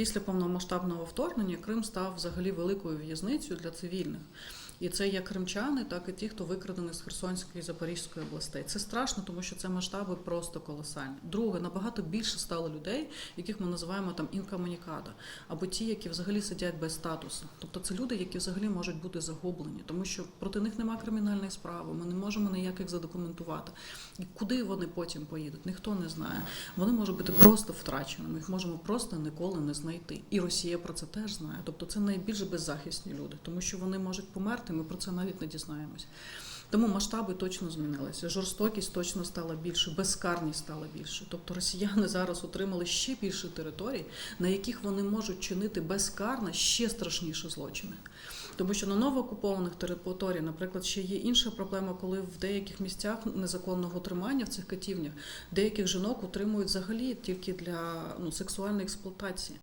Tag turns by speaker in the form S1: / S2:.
S1: Після повномасштабного вторгнення Крим став взагалі великою в'язницею для цивільних. І це як кримчани, так і ті, хто викрадений з Херсонської і Запорізької областей. Це страшно, тому що це масштаби просто колосальні. Друге, набагато більше стало людей, яких ми називаємо там інкомунікада, або ті, які взагалі сидять без статусу. Тобто це люди, які взагалі можуть бути загублені, тому що проти них немає кримінальної справи. Ми не можемо ніяких задокументувати. І куди вони потім поїдуть, ніхто не знає. Вони можуть бути просто втраченими. Їх можемо просто ніколи не знайти. І Росія про це теж знає. Тобто це найбільш беззахисні люди, тому що вони можуть померти. Ми про це навіть не дізнаємось. Тому масштаби точно змінилися. Жорстокість точно стала більше, безкарність стала більше. Тобто росіяни зараз отримали ще більше територій, на яких вони можуть чинити безкарно ще страшніші злочини. Тому що на новоокупованих територіях, наприклад, ще є інша проблема, коли в деяких місцях незаконного тримання в цих катівнях деяких жінок утримують взагалі тільки для ну, сексуальної експлуатації.